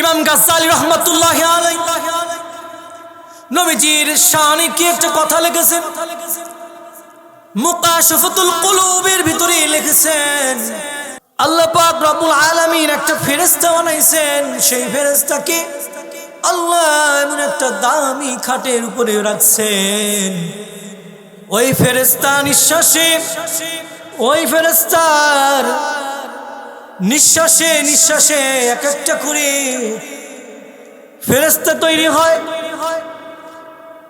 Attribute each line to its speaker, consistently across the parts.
Speaker 1: ইমাম গাজ্জালি রহমতুল্লাহ নবীজির শানে কি একটা কথা লিখেছেন? মুকাশফাতুল কুলুবের ভিতরে লিখেছেন, আল্লাহ পাক রব্বুল আলামিন একটা ফেরেশতা বানাইছেন। সেই ফেরেশতাকে আল্লাহ এমন একটা দামি খাটের উপরে রাখছেন। ওই ফেরেশতা নিঃশ্বাসে, ওই ফেরেশতার নিঃশ্বাসে নিঃশ্বাসে এক একটা করে ফেরেশতা তৈরি হয়।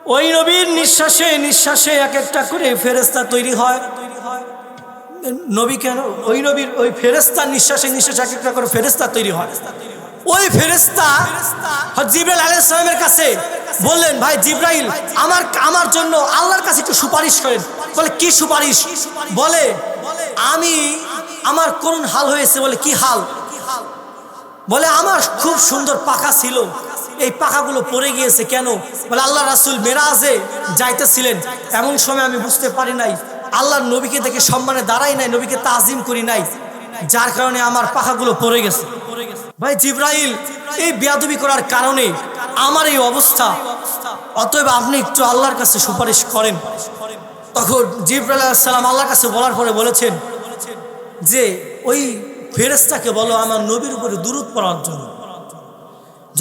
Speaker 1: ওই নবীর নিঃশ্বাসে নিঃশ্বাসে এক একটা করে ফেরেস্তা তৈরি হয়। নবী কেন? ওই নবীর, ওই ফেরেস্তা নিঃশ্বাসে নিঃশ্বাসে এক একটা করে ফেরেস্তা তৈরি হয়। ওই ফেরেস্তা জিব্রাইল আলাইসালামের কাছে বললেন, ভাই জিব্রাইল, আমার আমার জন্য আল্লাহর কাছে একটু সুপারিশ করেন। বলে, কি সুপারিশ? বলে, আমি আমার করুণ হাল হয়েছে বলে কি হাল? বলে, আমার খুব সুন্দর পাখা ছিল। এই পাখাগুলো পড়ে গিয়েছে কেন? বলে, আল্লাহ রাসুল মেরাজে যাইতেছিলেন। এমন সময় আমি বুঝতে পারি নাই। আল্লাহর নবীকে দেখে সম্মানে দাঁড়াই নাই, নবীকে তাজিম করি নাই, যার কারণে আমার পাখাগুলো পড়ে গেছে। ভাই জিব্রাইল, এই বেয়াদবি করার কারণে আমার এই অবস্থা। অতএব আপনি একটু আল্লাহর কাছে সুপারিশ করেন। তখন জিব্রাইল সালাম আল্লাহর কাছে বলার পরে বলেছেন যে ওই ফেরেস্তাকে বলো, আমার নবীর উপরে দূরত পড়ার জন্য।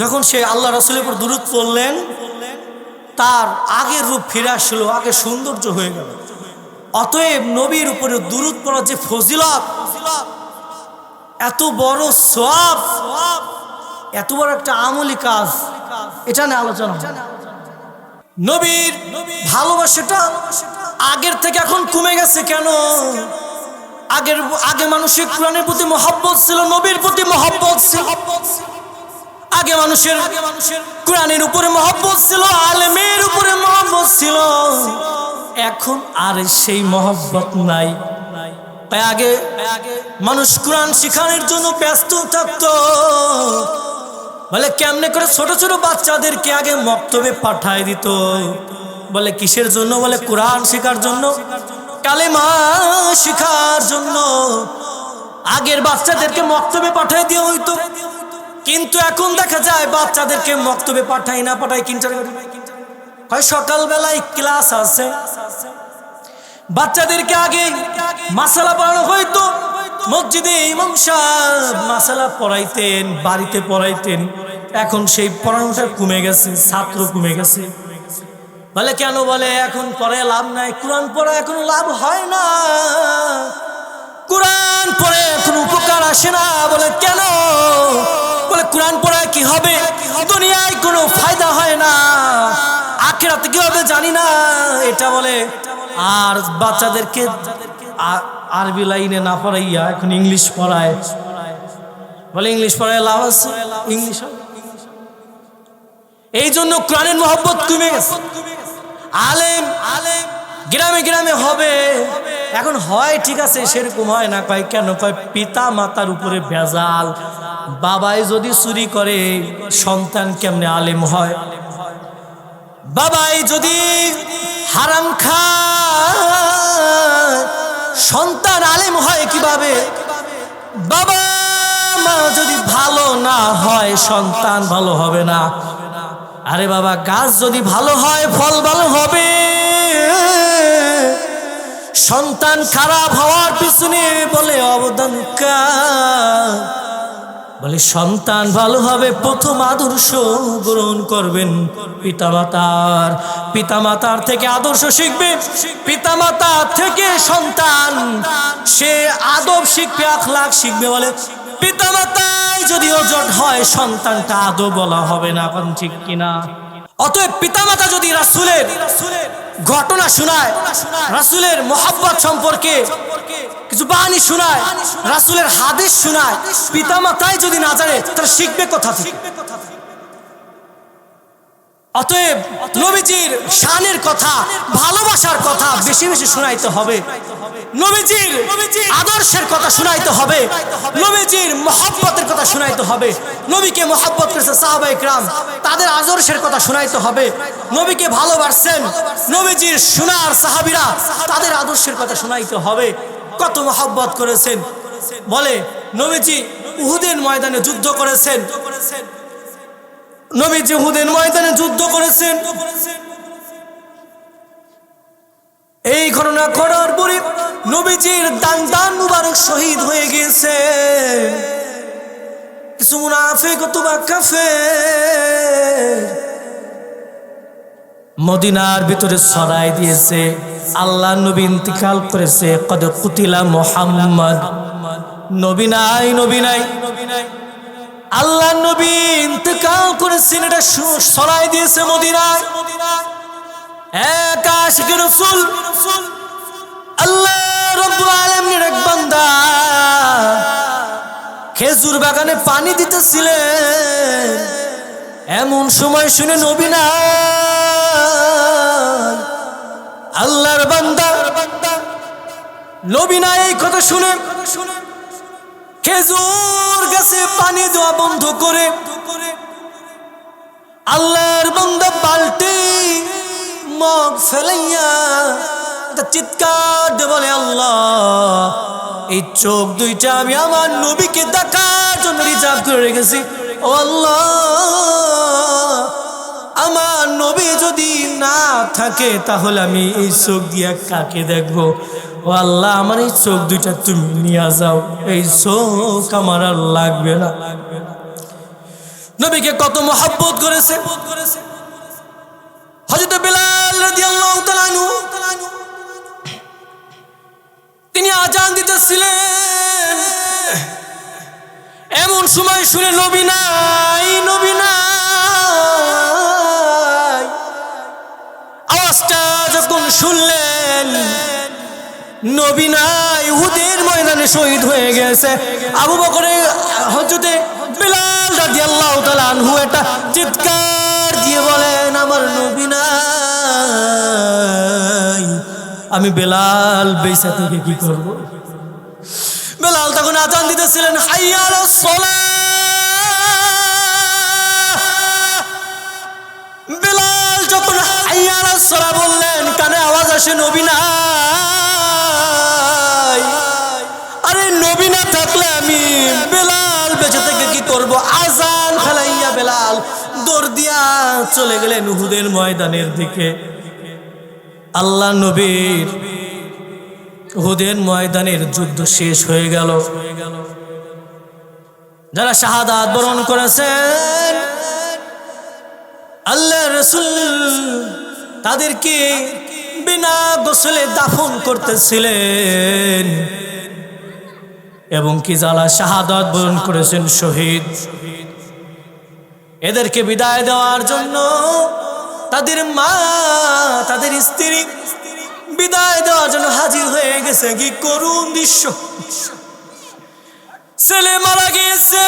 Speaker 1: যখন সে আল্লাহ রসুলের উপর দূরত পড়লেন, তার আগের রূপ ফিরে আসলো, আগে সৌন্দর্য হয়ে গেল। অতএব নবীর উপরে দূরত পড়ার যে ফজিলত, এত বড় সব এত বড় একটা আমলি কাজ, এটা নিয়ে আলোচনা। নবীর ভালোবাসাটা আগের থেকে এখন কমে গেছে কেন? আগের আগে মানুষের কোরআনের প্রতি মহব্বত ছিল, নবীর প্রতি মহব্বত ছিল। আগে মানুষের কোরআনের উপরে মহব্বত ছিল, আলেমের উপরে মহব্বত ছিল। এখন আর সেই মহব্বত নাই। তাই আগে মানুষ কোরআন শিখানোর জন্য ব্যস্ত থাকতো। বলে কেমনে করে ছোট ছোট বাচ্চাদেরকে আগে মক্তবে পাঠায় দিত? বলে কিসের জন্য? বলে কোরআন শেখার জন্য। কালেমা শেখার জন্য। আগের বাচ্চাদেরকে মক্তবে পাঠায় দিয়ে হইতো। কিন্তু এখন দেখা যায় বাচ্চাদেরকে মক্তবে পাঠাই না পাঠাই হয় সকালবেলায় ক্লাস আছে। বাচ্চাদেরকে আগে মাসালা পড়ানো হইতো। মসজিদে ইমাম সাহেব মাসালা পড়াইতেন, বাড়িতে পড়াইতেন। এখন সেই পড়ানোটা কমে গেছে, ছাত্র কমে গেছে। বলে, কেন বলে, এখন পরে লাভ নাই। কোরআন পড়া এখন লাভ হয় না। কোরআন পড়ে এখন উপকার আসে না। বলে, কেন? বলে, কোরআন পড়ায় কি হবে? দুনিয়ায় কোনো ফায়দা হয় না। আখেরাতে কি হবে জানি না। এটা বলে, আর বাচ্চাদেরকে আরবি লাইনে না পড়াইয়া এখন ইংলিশ পড়ায়। বলে, ইংলিশ পড়ায় লাভ আছে? ইংলিশ এই জন্য কোরআনের মহব্বত কমে গেছে। আলেম আলেম, গ্রামে গ্রামে হবে। এখন হয় ঠিক আছে, সেরকম হয় না। কয় কেন? কয় পিতা মাতার উপরে ভেজাল। বাবাই যদি চুরি করে, সন্তান কেমনে আলেম হয়? বাবাই যদি হারাম খায়, সন্তান আলেম হয় কীভাবে? বাবা মা যদি ভালো না হয়, সন্তান ভালো হবে না। আরে বাবা, গাছ যদি ভালো হয়, ফল ভালো হবে। সন্তান খারাপ হওয়ার পিছনে বলে অবদান? বলে, সন্তান ভালো হবে, প্রথম আদর্শ গ্রহণ করবেন পিতামাতার। পিতামাতার থেকে আদর্শ শিখবে পিতামাতা থেকে সন্তান। সে আদব শিখবে, আখলাখ শিখবে, বলে পিতামাতায় যদি ওজট হয়, সন্তানটা আদৌ বলা হবে না কারণ ঠিক কিনা? অতএব পিতামাতা যদি রাসুলের ঘটনা শোনায়, রাসুলের মোহাব্বত সম্পর্কে কিছু বাহানি শোনায়, রাসুলের হাদিস শোনায় পিতামাতাই যদি না জানে তারা শিখবে কোথা থেকে? অতএব নবীজির শানের কথা, ভালোবাসার কথা বেশি বেশি শোনাইতে হবে। নবীজির আদর্শের কথা শোনাইতে হবে। নবীজির মহব্বতের কথা শোনাইতে হবে। নবীকে মহব্বত করেছে সাহাবা ইকরাম। তাদের আদর্শের কথা শোনাইতে হবে। নবীকে ভালোবাসছেন। নবীজির সোনার সাহাবিরা তাদের আদর্শের কথা শোনাইতে হবে। কত মহব্বত করেছেন। বলে, নবীজি উহুদের ময়দানে যুদ্ধ করেছেন। নবীজি হুদের ময়দানে যুদ্ধ করেছেন। এই ঘটনা করার পরে নবীজির দান দান মুবারক শহীদ হয়ে গিয়েছে। কিছু মুনাফিক অথবা কাফের মদিনার ভিতরে ছড়াই দিয়েছে। আল্লাহ নবী ইন্তিকাল করেছে। কদ কুতিলা মোহাম্মদ। নবী নাই নবী নাই। আল্লাহ নবী ইন্তেকাল করেছেন এটা সু- ছড়াই দিয়েছে বান্দা খেজুর বাগানে পানি দিতেছিলেন। এমন সময় শুনে নবী না। আল্লাহর বান্দা। নবী না এই কথা শুনে খেজুর গাছে পানি দেওয়া বন্ধ করে আল্লাহর বান্দা বালতি মগ ফেলাইয়া চিৎকার বলে, আল্লাহ, এই চোখ দুইটা আমি আমার নবীকে দেখার জন্য রিজার্ভ করে রেখেছি। ও আল্লাহ আমার নবী যদি না থাকে, তাহলে আমি এই চোখ দিয়া কাকে দেখব? ও আল্লাহ, আমার এই চোখ দুইটা তুমি নিয়ে যাও। এই চোখ আমার আর লাগবে না। নবীকে কত মহাব্বত করেছে। হযরত বিলাল রাদিয়াল্লাহু তাআলা তিনি আজান দিতেছিলেন। এমন সময় শুনে নবী নাই, নবী আওয়াজটা যখন শুনলেন, নবী নাই উহুদের ময়দানে শহীদ হয়ে গেছে। আবু বকরে হজরতে বিলাল রাদিয়াল্লাহু তাআলা আনহু একটা চিৎকার দিয়ে বলেন, আমার নবী নাই। আমি বেলাল বেসা থেকে কি করব? বেলাল তখন আজান দিতেছিলেন হাইয়া আলাস কানে আওয়াজ আসে নবী নাই। আরে নবী না থাকলে আমি বেলাল বেঁচে থেকে কি করব? আজান ফেলাইয়া বেলাল দৌড় দিয়া চলে গেলেন উহুদের ময়দানের দিকে। আল্লাহ নবীর উহুদের ময়দানের যুদ্ধ শেষ হয়ে গেল। যারা শাহাদাত বরণ করেছেন আল্লাহ রসুল তাদেরকে বিনা গোসলে দাফন করতেছিলেন। এবং কি যারা শাহাদাত বরণ করেছেন শহীদ। এদেরকে বিদায় দেওয়ার জন্য তাদের মা, তাদের স্ত্রী বিদায় দেওয়ার জন্য হাজির হয়ে গেছে। কি করুণ দৃশ্য। ছেলে মারা গিয়েছে,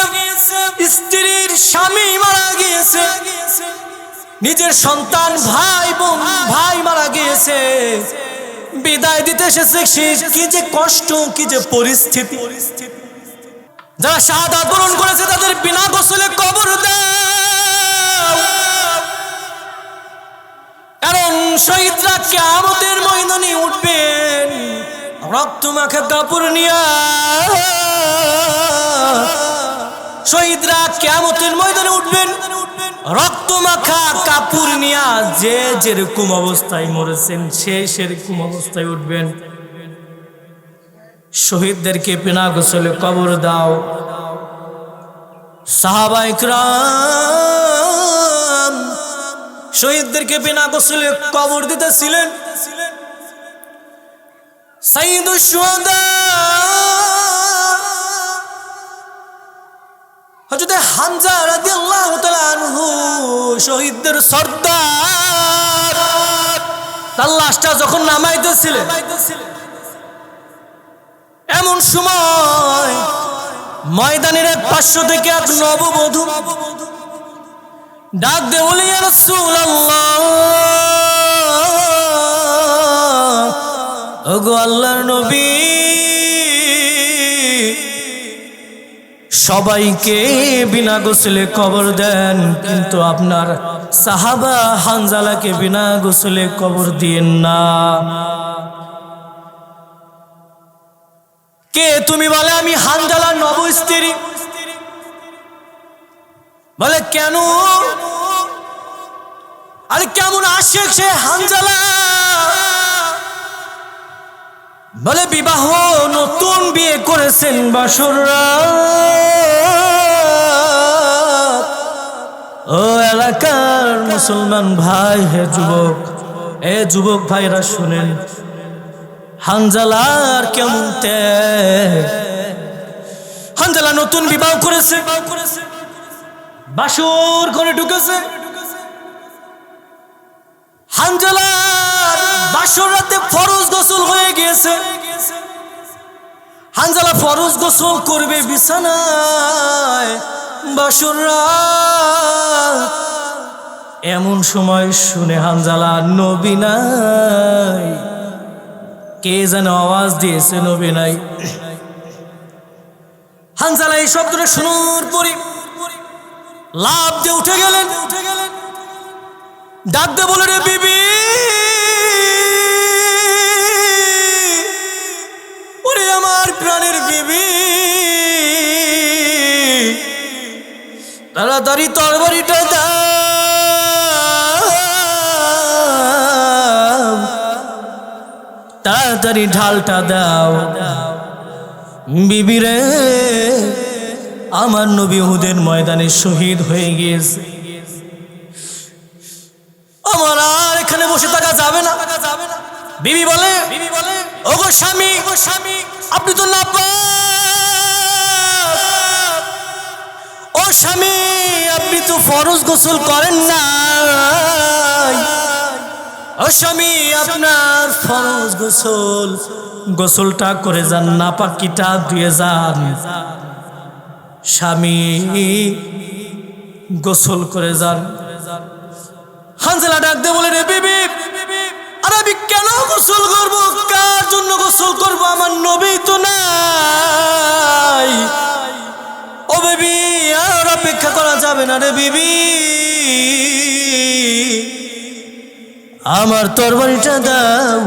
Speaker 1: স্ত্রীর স্বামী মারা গিয়েছে। নিজের সন্তান ভাই বোন ভাই মারা গিয়েছে। বিদায় দিতে এসেছে কি যে কষ্ট, কি যে পরিস্থিতি। যারা শাহাদাত বরণ করেছে তাদের বিনা গোসলে কবর দাও। কারণ শহীদরা কেমতের ময়দানে উঠবেন, রক্ত মাখা কাপড় নিয়া। শহীদরা কেমতের ময়দানে উঠবেন, রক্ত মাখা নিয়া যে যেরকম অবস্থায় মরেছেন, সে সেরকম অবস্থায় উঠবেন। শহীদদেরকে পেনা গোসলে কবর দাও। সাহাবাইকরাম শহীদদেরকে বিনা গোসলে কবর দিতেছিলেন। সাইদুস হযরত হামজা রাদিয়াল্লাহু তাআলা আনহু, শহীদদের সর্দার। তার লাশটা যখন নামাইতেছিলেন, এমন সময় ময়দানের এক পার্শ্ব থেকে এক নববধূ ডাক দে বলি রাসূলুল্লাহ। ওগো আল্লাহর নবী সবাইকে বিনা গোসলে কবর দেন, কিন্তু আপনার সাহাবা হানজালাকে বিনা গোসলে কবর দিয়েন না। কে তুমি বলে আমি হানজালার নব স্ত্রী বলে কেন? আরে কেমন আশেক সে হানজালা? বলে, বিবাহ নতুন বিয়ে করেছেন বাসুররা ও এলাকার মুসলমান ভাই, হে যুবক, এ যুবক ভাইরা শুনেন, হানজালার কেমন হানজালা নতুন বিবাহ করেছে, বাসুর ঘরে ঢুকেছে। হানজালার বাসর রাতে ফরজ গোসল হয়ে গিয়েছে। হানজালা ফরজ গোসল করবে বিছানায় বাসর রাত। এমন সময় শুনে হানজালা, নবী নাই। কে যেন আওয়াজ দিয়েছে, নবী নাই। হানজালা এই শব্দটা শোনার পরে লাভ দিয়ে উঠে গেলেন। উঠে গেলেন ডাকতে বলে রে বিবি! আমার প্রাণের বিবি। তাড়াতাড়ি তরবারিটা দাও। তাড়াতাড়ি ঢালটা দাও। বিবি রে আমার নবী হুদের ময়দানে শহীদ হয়ে গিয়েছে। আমার আর এখানে বসে থাকা যাবে না। বিবি বলে বিবি বলে ওগো স্বামী ওগো স্বামী আপনি তো না ও স্বামী আপনি তো ফরজ গোসল করেন না ও স্বামী আপনার ফরজ গোসল গোসলটা করে যান না পাকিটা ধুয়ে যান। স্বামী গোসল করে যান। হানজেলা ডাক দে বলে রে বিবি আর আমি কেন গোসল কার জন্য গোসল আমার নবী তো নাই। ও বেবি, আর অপেক্ষা করা যাবে না রে বিবি। আমার তরবারিটা দাও।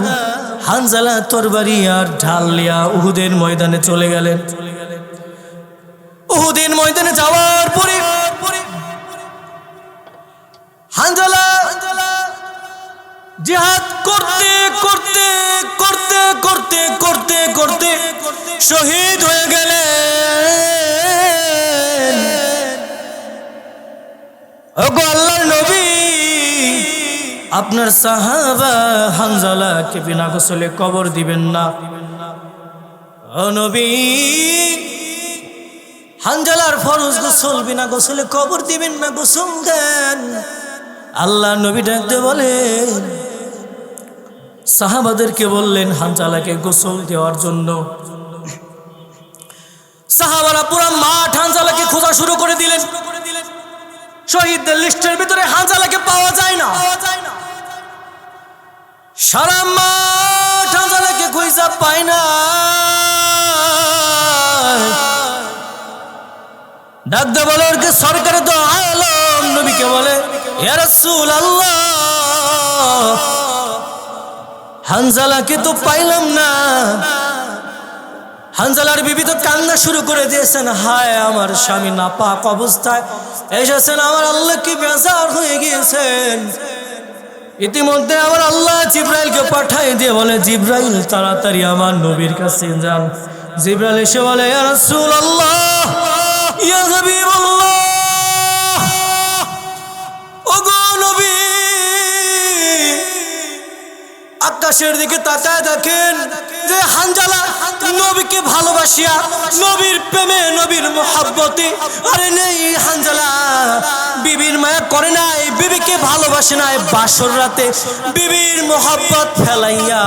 Speaker 1: হানজালা তরবারি আর ঢাল লিয়া উহুদের ময়দানে চলে গেলেন। উহুদের ময়দানে যাওয়ার পরে হানজালা জিহাদ করতে করতে করতে করতে করতে করতে শহীদ হয়ে গেলেন। ওগো আল্লাহর নবী, আপনার সাহাবা হানজালাকে বিনা গোসলে কবর দিবেন না। নবী, হানজালার ফরজ গোসল বিনা গোসলে কবর দিবেন না, গোসল দেন। আল্লাহ নবী ডাকতে বলেন সাহাবাদেরকে বললেন, হানজালাকে গোসল দেওয়ার জন্য। সাহাবারা পুরা মাঠ হানজালাকে খোঁজা শুরু করে দিলেন। শহীদদের লিস্টের ভিতরে হানজালাকে পাওয়া যায় না। সারা মাঠ হানজালাকে খুঁজা পায় না। ডাকতে বলে ওরকে, সরকারের তো আলম নবীকে বলে, ইয়া রাসূলুল্লাহ হানজালাকে তো পাইলাম না। হানজালার বিবি তো কান্না শুরু করে দিয়েছেন, হায় আমার স্বামী নাপাক অবস্থায়। এসেছেন, আমার আল্লাহ কি বেজার হয়ে গিয়েছেন। ইতিমধ্যে আমার আল্লাহ জিব্রাইলকে পাঠাই দিয়ে বলে, জিব্রাইল, তাড়াতাড়ি আমার নবীর কাছে যান জিব্রাইল এসে বলে রাসূলুল্লাহ, ইয়া হাবিবাল্লাহ আকাশের দিকে তাকায় দেখেন যে হানজালা নবীকে ভালোবাসিয়া, নবীর প্রেমে, নবীর মোহাব্বতে। আরে নেই হানজালা, বিবির মায়া করে নাই, বিবিকে ভালোবাসে নাই বাসর রাতে। বিবির মোহাব্বত ফেলাইয়া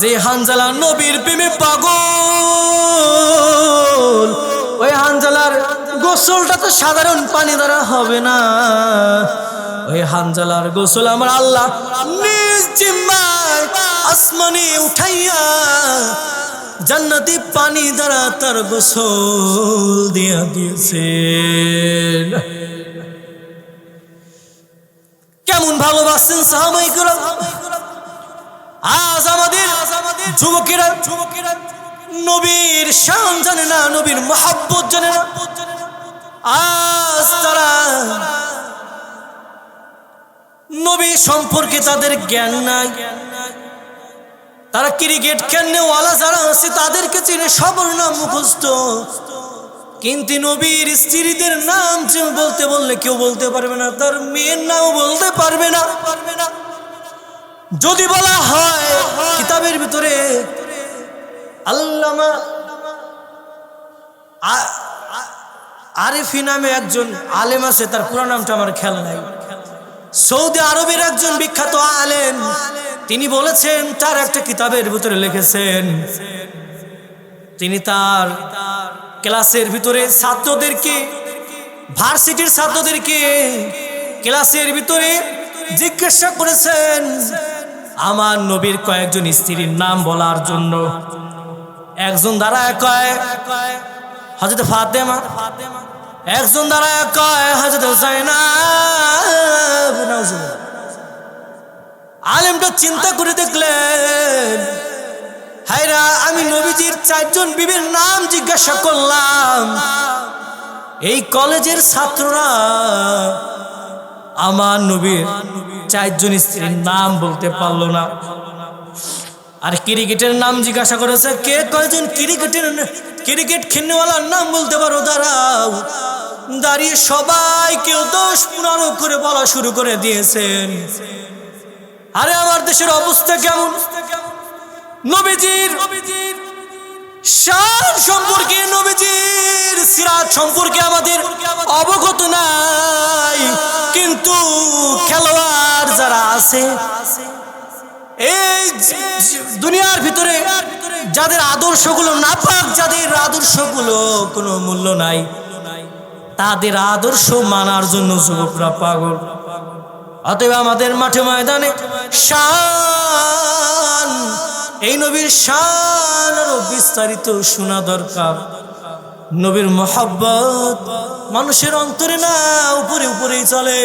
Speaker 1: যে হানজালা নবীর প্রেমে পাগল, ওই হানজালার গোসলটা তো সাধারণ পানি দ্বারা হবে না। ওই হানজালার গোসল আমার আল্লাহ নিজ জিম্মায় আসমানে উঠাইয়া জান্নাতি পানি দ্বারা তার গোসল দিয়া দিয়েছে। কেমন ভালোবাসছেন সাহাবাই আজ আমাদের যুবকেরা যুবকেরা, নবীর শান জানে না, নবীর মহাব্বত জানে না। আজ তারা সম্পর্কে তাদের জ্ঞান নাই। তারা ক্রিকেট খেলনেওয়ালা যারা আছে, তাদেরকে চিনে সবার নাম মুখস্থ। কিন্তু নবীর স্ত্রীদের নাম বলতে বললে কেউ বলতে পারবে না, তার মেয়ের নাম বলতে পারবে না। পারবে না যদি বলা হয়, কিতাবের ভিতরে আল্লামা আ- আ- নামে একজন আলেম আছে, তার পুরো নামটা আমার খেয়াল নাই। সৌদি আরবের একজন বিখ্যাত আলেম, তিনি বলেছেন, তার একটা কিতাবের ভিতরে লিখেছেন, তিনি তার ক্লাসের ভিতরে ছাত্রদেরকে, ভার্সিটির ছাত্রদেরকে ক্লাসের ভিতরে জিজ্ঞাসা করেছেন, আমার নবীর কয়েকজন স্ত্রীর নাম বলার জন্য। একজন দাঁড়ায় কয় হজরত ফাতেমা। একজন দাঁড়ায় কয় হজরত হুসাইনা আলেমটা চিন্তা করে দেখলেন, হায়রা, আমি নবীজির চারজন বিবির নাম জিজ্ঞাসা করলাম, এই কলেজের ছাত্ররা আমার নবীর চারজন স্ত্রীর নাম বলতে পারল না। আর ক্রিকেটের নাম জিজ্ঞাসা করেছে কে? কয়জন ক্রিকেটের ক্রিকেট খেলনেওয়ালার নাম বলতে পারো? দাঁড়াও। দাঁড়িয়ে সবাই কেউ দশ পনেরো করে বলা শুরু করে দিয়েছেন আরে আমার দেশের অবস্থা কেমন? নবীজির শান সম্পর্কে, নবীজির সিরাত সম্পর্কে আমাদের অবগত নাই। কিন্তু খেলোয়াড় যারা আছে এই দুনিয়ার ভিতরে যাদের আদর্শগুলো না পাক যাদের আদর্শগুলো কোনো মূল্য নাই, তাদের আদর্শ মানার জন্য যুবকরা পাগল। অতএব আমাদের মাঠে ময়দানে শান, এই নবীর শান আরও বিস্তারিত শোনা দরকার। নবীর মোহাব্বত মানুষের অন্তরে না, উপরে উপরেই চলে।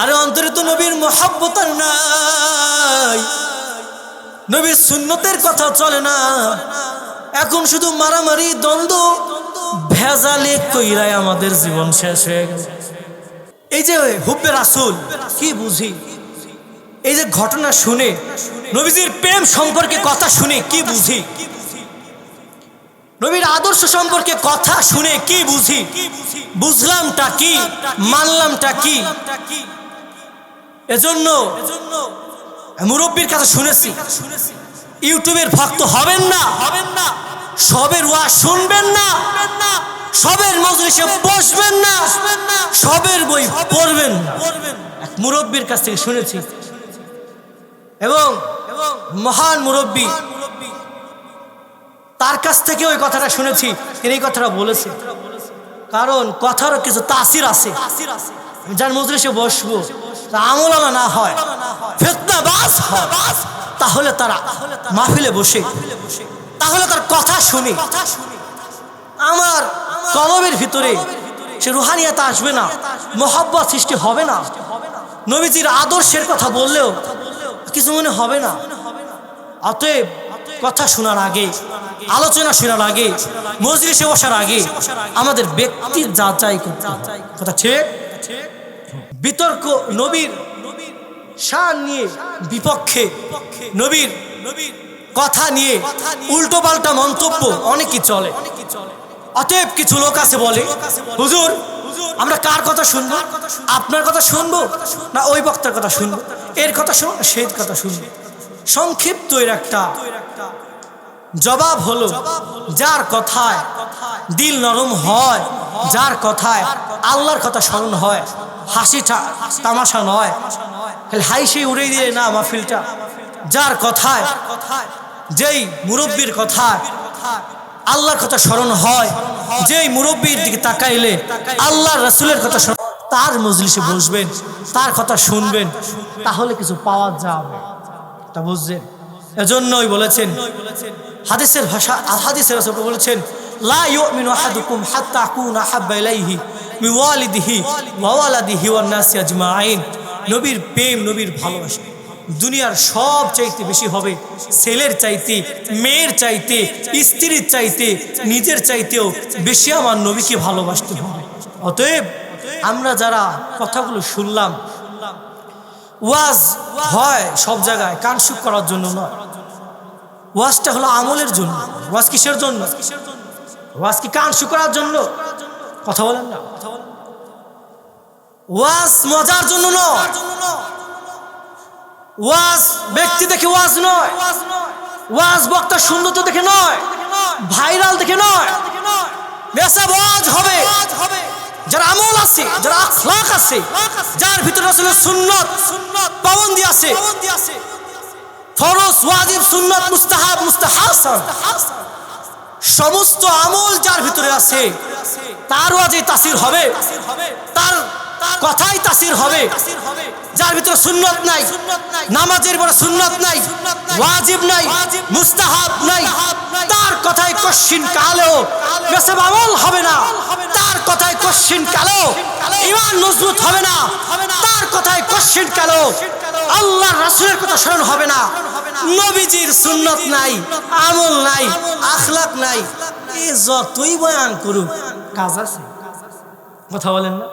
Speaker 1: আরে অন্তরে তো নবীর মোহাব্বত আর নাই। নবীর সুন্নতের কথা চলে না। এখন শুধু মারামারি, দ্বন্দ্ব, ভেজালে কইরাই আমাদের জীবন শেষ হয়ে গেছে এই যে হুব্বে রাসুল, কি বুঝি? এই যে ঘটনা শুনে, নবীজির প্রেম সম্পর্কে কথা শুনে কি বুঝি? নবীর আদর্শ সম্পর্কে কথা শুনে কি বুঝি? বুঝলামটা কি, মানলামটা কি? এজন্য মুরব্বীর কাছে শুনেছি। ইউটিউবের ভক্ত হবেন না। হবেন না সবের ওয়া শুনবেন না। সবের মজলিসে বসবেন না। সবের বই পড়বেন এক মুরব্বীর কাছ থেকে শুনেছি। এবং মহান মুরব্বী, তার কাছ থেকে ওই কথাটা শুনেছি। তিনি এই কথাটা বলেছে। কারণ কথারও কিছু তাসির আছে। যার মজলিসে বসবো, তা আমলানা না হয়। ফেতনা বাস তাহলে তারা মাহফিলে বসে, তাহলে তার কথা শুনে, আমার কলবের ভিতরে সে রুহানিয়াতে আসবে না, মোহাব্বত সৃষ্টি হবে না। নবীজির আদর্শের কথা বললেও কিছু মনে হবে না। অতএব কথা শোনার আগে, আলোচনা শোনার আগে, মজলিসে বসার আগে আমাদের ব্যক্তির যাচাই কথা ঠিক? বিতর্ক নবীর শান নিয়ে বিপক্ষে নবীর নবীর কথা নিয়ে উল্টো পাল্টা মন্তব্য অনেকই চলে। অতএব কিছু লোক আছে বলে, হুজুর, আমরা কার কথা শুনব? আপনার কথা শুনব না ওই বক্তার কথা শুনব? এর কথা শুনব না সেই কথা শুনব? সংক্ষিপ্ত এর একটা জবাব হলো, যার কথায় দিল নরম হয়, যার কথায় আল্লাহর কথা স্মরণ হয় হাসি ঠা- তামাশা নয়। হাই সেই উড়ে দিয়ে না মাহফিলটা। যার কথায়, যেই মুরব্বীর কথায় আল্লাহর কথা স্মরণ হয়, যেই মুরব্বীর দিকে তাকাইলে আল্লাহ রসুলের কথা স্মরণ তার মজলিসে বসবেন, তার কথা শুনবেন, তাহলে কিছু পাওয়া যাবে। তা বুঝছেন? এজন্যই বলেছেন, হাদিসের ভাষা, হাদিসের বলেছেন, লা ইউমিনু আহাদুকুম হাত্তা আকুনা হাব্বা ইলাইহি। মি ওয়ালিদিহি ওয়া ওয়ালাদিহি ওয়ান নাসি আজমাইন। নবীর প্রেম, নবীর ভালোবাসা। দুনিয়ার সব চাইতে বেশি হবে ছেলের চাইতে, মেয়ের চাইতে, স্ত্রীর চাইতে, নিজের চাইতেও বেশি আমার নবীকে ভালোবাসতে হবে। অতএব আমরা যারা কথাগুলো শুনলাম, ওয়াজ হয় সব জায়গায় কান সুখ করার জন্য নয়। ওয়াজটা হলো আমলের জন্য। ওয়াজ কিসের জন্য? ওয়াজ কি কান সুখ করার জন্য? কথা বলেন না। ওয়াজ মজার জন্য নয়। ওয়াজ ব্যক্তি দেখে ওয়াজ নয়। ওয়াজ বক্তা সুন্দরতা দেখে নয়। ভাইরাল দেখে নয়। বেসা ওয়াজ হবে। যার আমল আছে, যার আখলাক আছে, যার ভিতরে আসলে সুন্নত, পাবন্দি আছে। ফরজ, ওয়াজিব, সুন্নত, মুস্তাহাব, মুস্তাহাসান। সমস্ত আমল যার ভিতরে আছে তারও আজ এই তাসির হবে। তার কথাই তাসির হবে। যার ভিতরে সুন্নত নাই, নামাজের পরে সুন্নত নাই, ওয়াজিব নাই, মুস্তাহাব নাই, তার কথায় কশ্চিন কালেও বেসব আমল হবে না। তার কথায় কশ্চিন কালেও ইমান মজবুত হবে না। তার কথায় কশ্চিন কালেও আল্লাহ রাসূলের কথা স্মরণ হবে না। নবীজির সুন্নত নাই, আমল নাই, আখলাক নাই। এ যতই বয়ান করুক, কাজ আছে। কথা বলেন না।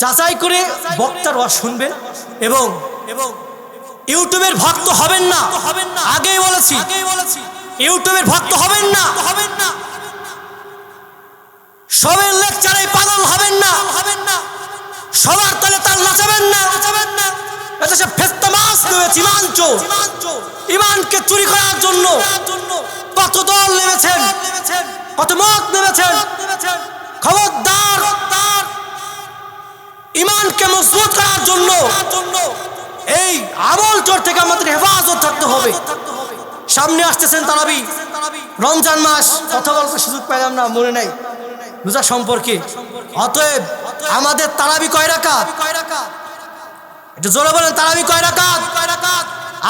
Speaker 1: যাচাই করে বক্তার ওয়াজ শুনবেন এবং এবং ইউটিউবের ভক্ত হবেন না। হবেন না আগেই বলেছি আগেই বলেছি ইউটিউবের ভক্ত হবেন না। হবেন না সবের লেকচারে পাগল হবেন না। হবেন না সবার তলে তার নাচাবেন না। নাচাবেন না এটা সে ফেস্তা মাস রয়েছে, ইমান চোর। ইমানকে চুরি করার জন্য কত দল নেমেছেন, কত মত নেমেছেন। খবরদার ইমানকে মজবুত করার জন্য এই আমল চোর থেকে আমাদের হেফাজত থাকতে হবে। সামনে আসতেছেন তারাবি। রমজান মাস, কথা বলতে সুযোগ পাইলাম না, মনে নাই। রোজা সম্পর্কে। অতএব আমাদের তারাবি কয় রাকাত? একটু জোরে বলেন, তারাবি কয় রাকাত?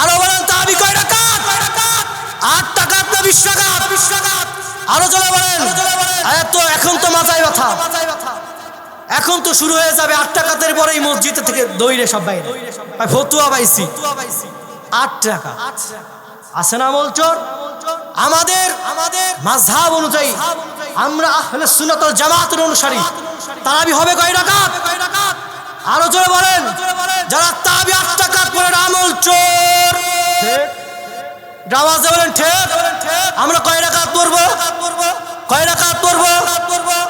Speaker 1: আরও বলেন, তারাবি কয় রাকাত? আট টাকাত না বিশ টাকাত আরও জোরে বলেন। এত এখন তো মাথায় ব্যথা। এখন তো শুরু হয়ে যাবে আট টাকাতের পরেই মসজিদ থেকে দৌড়ে সব বাইরে। ফতুয়া পাইছি। আট টাকা। আছে না আমল আমাদের আমাদের মাঝহাব অনুযায়ী আমরা আহলে সুন্নাত জামাতের অনুসারী। তারাবি হবে কয় রাকাত? আরও জোরে বলেন। যারা তারাবি আট টাকাত পরে আমল চোর। আওয়াজে বলেন ঠিক। আমরা কয় রাকাত পড়ব?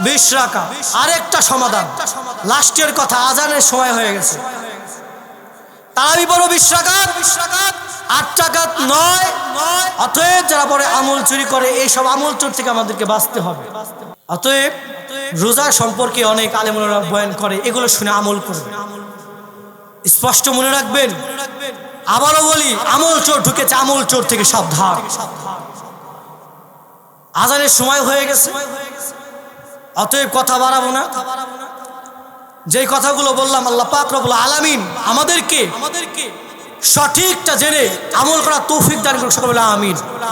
Speaker 1: বিশ রাকা আরেকটা সমাধান। লাস্টের কথা, আজানের সময় হয়ে গেছে। তারাবি পড়ব বিশ রাকাত আট টাকাত নয়। অতএব যারা পরে আমল চুরি করে, এইসব আমল চোর থেকে আমাদেরকে বাঁচতে হবে। অতএব রোজা সম্পর্কে অনেক আলেমরা বয়ান করে, এগুলো শুনে আমল করবে স্পষ্ট মনে রাখবেন? আবারও বলি, আমল চোর ঢুকেছে, আমল চোর থেকে সাবধান। আজানের সময় হয়ে গেছে। অতএব কথা বাড়াবো না। যে কথাগুলো বললাম আল্লাহ পাক রবুল আলামিন আমাদেরকে আমাদেরকে সঠিকটা জেনে আমল করা তৌফিক দান করুক সকলে আমিন।